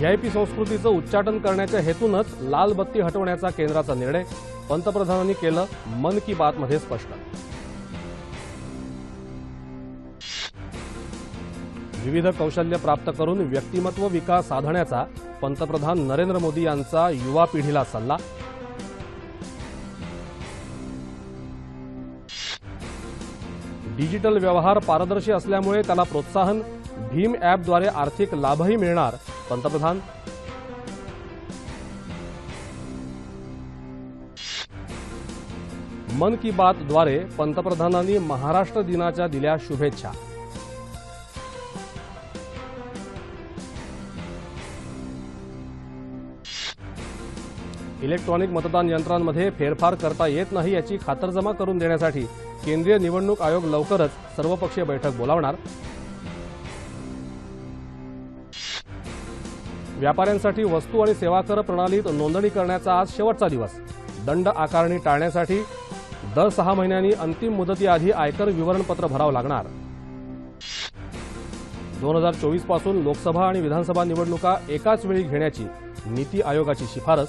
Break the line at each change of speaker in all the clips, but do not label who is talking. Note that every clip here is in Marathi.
व्हीआयपी संस्कृतीचं उच्चाटन करण्याच्या हेतूनच लाल बत्ती हटवण्याचा केंद्राचा निर्णय पंतप्रधानांनी केलं मन की बातमध्ये स्पष्ट. विविध कौशल्य प्राप्त करून व्यक्तिमत्व विकास साधण्याचा पंतप्रधान नरेंद्र मोदी यांचा युवा पिढीला सल्ला. डिजिटल व्यवहार पारदर्शी असल्यामुळे त्याला प्रोत्साहन भीम ॲपद्वारे आर्थिक लाभही मिळणार. पंतप्रधान. मन की बातद्वारे पंतप्रधानांनी महाराष्ट्र दिनाच्या दिल्या शुभेच्छा. इलेक्ट्रॉनिक मतदान यंत्रांमध्ये फेरफार करता येत नाही याची खातरजमा करून देण्यासाठी केंद्रीय निवडणूक आयोग लवकरच सर्वपक्षीय बैठक बोलावणार. व्यापाऱ्यांसाठी वस्तू आणि सेवा कर प्रणालीत नोंदणी करण्याचा आज शेवटचा दिवस. दंड आकारणी टाळण्यासाठी दर सहा महिन्यांनी अंतिम मुदतीआधी आयकर विवरणपत्र भरावं लागणार. दोन हजार चोवीसपासून लोकसभा आणि विधानसभा निवडणुका एकाच वेळी घेण्याची नीती आयोगाची शिफारस.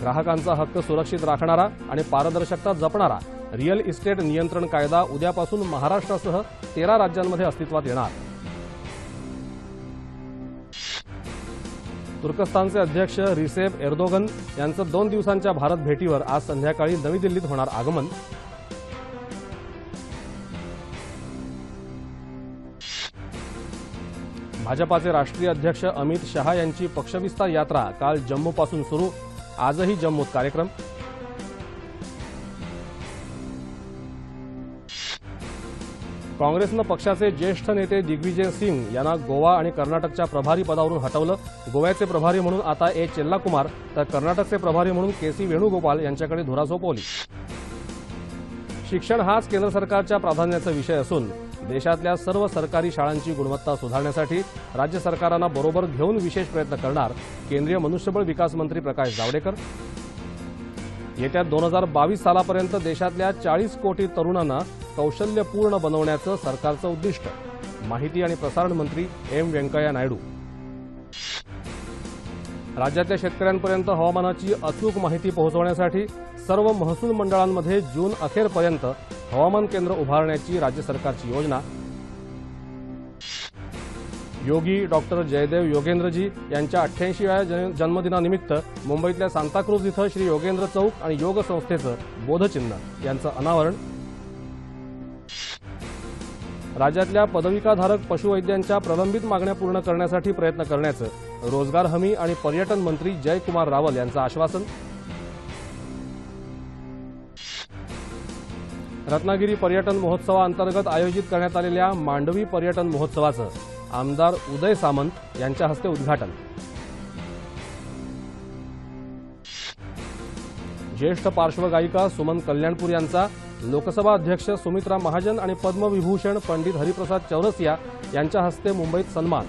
ग्राहकांचा हक्क सुरक्षित राखणारा आणि पारदर्शकता जपणारा रिअल इस्टेट नियंत्रण कायदा उद्यापासून महाराष्ट्रासह तेरा राज्यांमध्ये अस्तित्वात येणार. तुर्कस्तानचे अध्यक्ष रिसेप एर्दोगन यांचं दोन दिवसांच्या भारत भेटीवर आज संध्याकाळी नवी दिल्लीत होणार आगमन. भाजपाचे राष्ट्रीय अध्यक्ष अमित शहा यांची पक्षविस्तार यात्रा काल जम्मूपासून सुरू. आजही जम्मूत कार्यक्रम. काँग्रेसनं पक्षाचे ज्येष्ठ नेते दिग्विजय सिंग यांना गोवा आणि कर्नाटकच्या प्रभारी पदावरून हटवलं. गोव्याचे प्रभारी म्हणून आता ए. चेल्लाकुमार तर कर्नाटकचे प्रभारी म्हणून के. सी. वेणुगोपाल यांच्याकडे धुरा सोपवली शिक्षण हाच केंद्र सरकारच्या प्राधान्याचा विषय असून देशातल्या सर्व सरकारी शाळांची गुणवत्ता सुधारण्यासाठी राज्य सरकारांना बरोबर घेऊन विशेष प्रयत्न करणार केंद्रीय मनुष्यबळ विकास मंत्री प्रकाश जावडेकर. येत्या दोन हजार बावीस सालापर्यंत देशातल्या चाळीस कोटी तरुणांना कौशल्यपूर्ण बनवण्याचं सरकारचं उद्दिष्ट. माहिती आणि प्रसारण मंत्री एम व्यंकय्या नायडू. राज्यातल्या शेतकऱ्यांपर्यंत हवामानाची अचूक माहिती पोहोचवण्यासाठी सर्व महसूल मंडळांमध्ये जून अखेरपर्यंत हवामान केंद्र उभारण्याची राज्य सरकारची योजना योगी डॉक्टर जयदेव योगेंद्रजी यांच्या अठ्ठ्याऐंशीव्या जन्मदिनानिमित्त मुंबईतल्या सांताक्रूज इथं श्री योगेंद्र चौक आणि योग संस्थेचं बोधचिन्ह यांचं अनावरण. राज्यातल्या पदविकाधारक पशुवैद्यांच्या प्रलंबित मागण्या पूर्ण करण्यासाठी प्रयत्न करण्याचं रोजगार हमी आणि पर्यटन मंत्री जयकुमार रावल यांचं आश्वासन. रत्नागिरी पर्यटन महोत्सवाअंतर्गत आयोजित करण्यात आलेल्या मांडवी पर्यटन महोत्सवाचं आमदार उदय सामंत यांच्या हस्ते उद्घाटन. ज्येष्ठ पार्श्वगायिका सुमन कल्याणपूर यांचा लोकसभा अध्यक्ष सुमित्रा महाजन आणि पद्मविभूषण पंडित हरिप्रसाद चौरसिया यांच्या हस्ते मुंबईत सन्मान.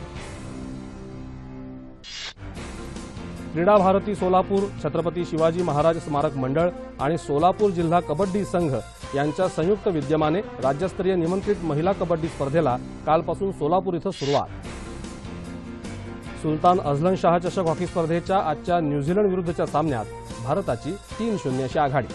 क्रीडा भारती सोलापूर छत्रपती शिवाजी महाराज स्मारक मंडळ आणि सोलापूर जिल्हा कबड्डी संघ यांच्या संयुक्त विद्यमाने राज्यस्तरीय निमंत्रित महिला कबड्डी स्पर्धेला कालपासून सोलापूर इथं सुरुवात. सुलतान अझलन शाह चषक हॉकी स्पर्धेच्या आजच्या न्यूझीलंड विरुद्धच्या सामन्यात भारताची तीन शून्यशी आघाडी.